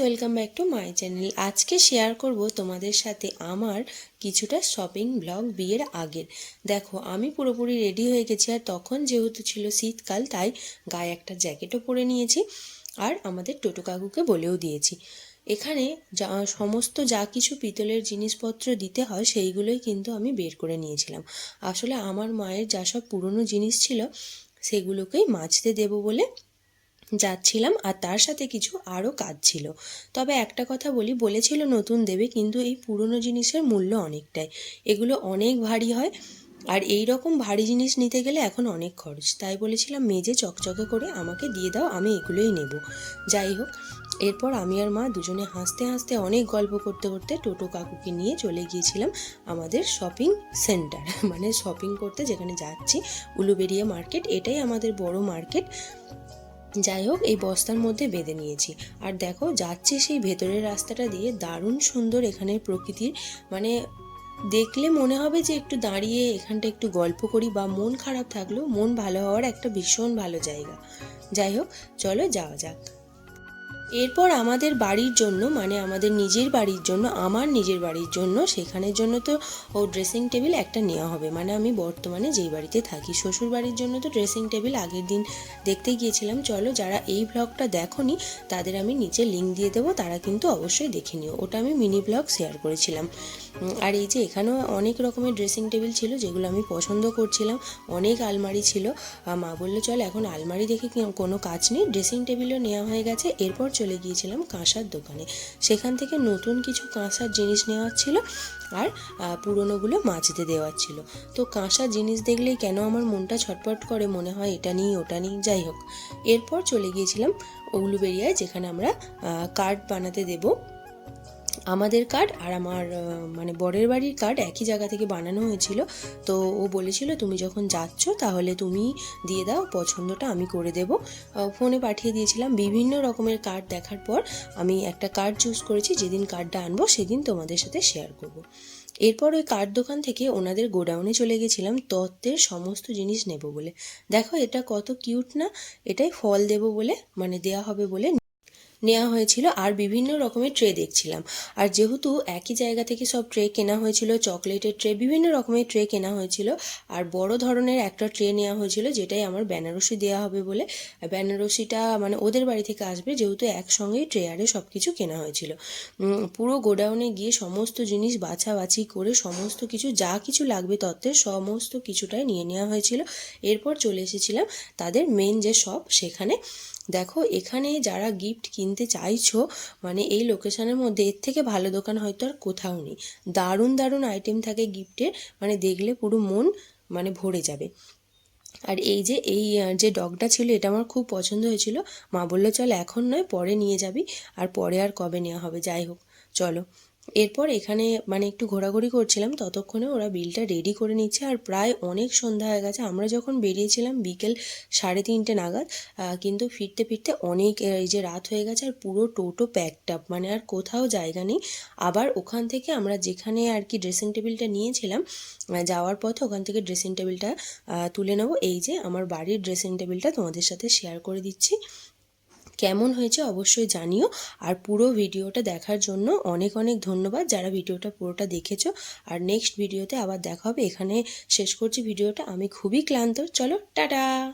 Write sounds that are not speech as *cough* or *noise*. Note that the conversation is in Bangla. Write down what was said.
Welcome back to my channel আজকে শেয়ার করব তোমাদের সাথে আমার কিছুটা শপিং ব্লগ বিয়ের আগের। দেখো, আমি পুরোপুরি রেডি হয়ে গেছি আর তখন যেহেতু ছিল শীতকাল, তাই গায়ে একটা জ্যাকেটও পরে নিয়েছি আর আমাদের টোটো কাকুকে বলেও দিয়েছি। এখানে যা, সমস্ত যা কিছু পিতলের জিনিসপত্র দিতে হয়, সেইগুলোই কিন্তু আমি বের করে নিয়েছিলাম। আসলে আমার মায়ের যা সব পুরনো জিনিস ছিল, সেগুলোকেই মাছতে দেবো বলে যাচ্ছিলাম আর তার সাথে কিছু আরও কাজ ছিল। তবে একটা কথা বলি, বলেছিল নতুন দেবে কিন্তু এই পুরনো জিনিসের মূল্য অনেকটাই। এগুলো অনেক ভারী হয় আর এই রকম ভারী জিনিস নিতে গেলে এখন অনেক খরচ। তাই বলেছিলাম মেজে চকচকে করে আমাকে দিয়ে দাও, আমি এগুলোই নেব। যাই হোক, এরপর আমি আর মা দুজনে হাসতে হাসতে অনেক গল্প করতে করতে টোটো কাকুকে নিয়ে চলে গিয়েছিলাম আমাদের শপিং সেন্টার। *laughs* মানে শপিং করতে যেখানে যাচ্ছি উলুবেরিয়া মার্কেট, এটাই আমাদের বড় মার্কেট। যাই হোক, এই বস্তার মধ্যে বেঁধে নিয়েছি। আর দেখো, যাচ্ছে সেই ভেতরের রাস্তাটা দিয়ে দারুণ সুন্দর এখানের প্রকৃতির। মানে দেখলে মনে হবে যে একটু দাঁড়িয়ে এখানটা একটু গল্প করি বা মন খারাপ থাকলেও মন ভালো হওয়ার একটা ভীষণ ভালো জায়গা। যাই হোক, চলো যাওয়া যাক। এরপর আমাদের বাড়ির জন্য মানে আমাদের নিজের বাড়ির জন্য, আমার নিজের বাড়ির জন্য, সেখানের জন্য তো ও ড্রেসিং টেবিল একটা নেওয়া হবে। মানে আমি বর্তমানে যেই বাড়িতে থাকি, শ্বশুর বাড়ির জন্য তো ড্রেসিং টেবিল আগের দিন দেখতে গিয়েছিলাম। চলো যারা এই ব্লগটা দেখনি, তাদের আমি নিচে লিঙ্ক দিয়ে দেবো, তারা কিন্তু অবশ্যই দেখে নিও। ওটা আমি মিনি ব্লগ শেয়ার করেছিলাম। আর এই যে এখানেও অনেক রকমের ড্রেসিং টেবিল ছিল, যেগুলো আমি পছন্দ করছিলাম। অনেক আলমারি ছিল। মা বলল, চল এখন আলমারি দেখে কোনো কাজ নেই? ড্রেসিং টেবিলও নেওয়া হয়ে গেছে। এরপর চলে গিয়েছিলাম কাঁসার দোকানে। সেখান থেকে নতুন কিছু কাঁসার জিনিস নেওয়ার ছিল আর পুরনোগুলো মাজতে দেওয়ার ছিল। তো কাঁসার জিনিস দেখলেই কেন আমার মনটা ছটপট করে মনে হয়, এটা নিই, ওটা নিই, যাই হোক। এরপর চলে গিয়েছিলাম উলুবেরিয়ায় যেখানে আমরা কার্ড বানাতে দেবো। আমাদের কার্ড আর আমার মানে বরের বাড়ির কার্ড একই জায়গা থেকে বানানো হয়েছিল। তো ও বলেছিল, তুমি যখন যাচ্ছ, তাহলে তুমি দিয়ে দাও, পছন্দটা আমি করে দেব। ফোনে পাঠিয়ে দিয়েছিলাম। বিভিন্ন রকমের কার্ড দেখার পর আমি একটা কার্ড চুজ করেছি, যেদিন কার্ডটা আনব, সেদিন তোমাদের সাথে শেয়ার করব। এরপর ওই কার্ড দোকান থেকে ওনাদের গোডাউনে চলে গেছিলাম, তত্ত্বের সমস্ত জিনিস নেব বলে। দেখো, এটা কত কিউট না, এটাই ফল দেব বলে মানে দেয়া হবে বলে নেওয়া হয়েছিল আর বিভিন্ন রকমের ট্রে দেখছিলাম। আর যেহেতু একই জায়গা থেকে সব ট্রে কেনা হয়েছিল, চকলেটের ট্রে বিভিন্ন রকমের ট্রে কেনা হয়েছিল, আর বড় ধরনের একটা ট্রে নেওয়া হয়েছিল যেটাই আমার বেনারসি দেওয়া হবে বলে। বেনারসিটা মানে ওদের বাড়ি থেকে আসবে যেহেতু একসঙ্গেই ট্রেয়ারে সব কিছু কেনা হয়েছিল। পুরো গোডাউনে গিয়ে সমস্ত জিনিস বাছাবাছি করে সমস্ত কিছু, যা কিছু লাগবে তত্ত্বের সমস্ত কিছুটাই নিয়ে নেওয়া হয়েছিল। এরপর চলে এসেছিলাম তাদের মেন যে শপ সেখানে দেখো, এখানে যারা গিফট কিনতে চাইছো মানে এই লোকেশনের মধ্যে, এর থেকে ভালো দোকান হয়তো আর কোথাও নেই। দারুণ দারুণ আইটেম থাকে গিফটের মানে দেখলে পুরো মন মানে ভরে যাবে। আর এই যে এই যে ডগটা ছিল, এটা আমার খুব পছন্দ হয়েছিল। মা বলল, চল এখন নয়, পরে নিয়ে যাবি, আর পরে আর কবে নেওয়া হবে? যাই হোক, চলো। এরপর এখানে মানে একটু ঘোরাঘুরি করছিলাম, ততক্ষণে ওরা বিলটা রেডি করে নিচ্ছে। আর প্রায় অনেক সন্ধ্যা হয়ে গেছে, আমরা যখন বেরিয়েছিলাম বিকেল সাড়ে তিনটে নাগাদ কিন্তু ফিরতে ফিরতে অনেক এই যে রাত হয়ে গেছে আর পুরো টোটো প্যাকড আপ মানে আর কোথাও জায়গা নেই। আবার ওখান থেকে আমরা যেখানে আর কি ড্রেসিং টেবিলটা নিয়েছিলাম যাওয়ার পথে ওখান থেকে ড্রেসিং টেবিলটা তুলে নেব। এই যে আমার বাড়ির ড্রেসিং টেবিলটা তোমাদের সাথে শেয়ার করে দিচ্ছি। কেমন হয়েছে অবশ্যই জানিও। আর পুরো ভিডিওটা দেখার জন্য অনেক অনেক ধন্যবাদ। যারা ভিডিওটা পুরোটা দেখেছ, আর নেক্সট ভিডিওতে আবার দেখা হবে, এখানে শেষ করছি ভিডিওটা। আমি খুবই ক্লান্ত। চলো, টাটা!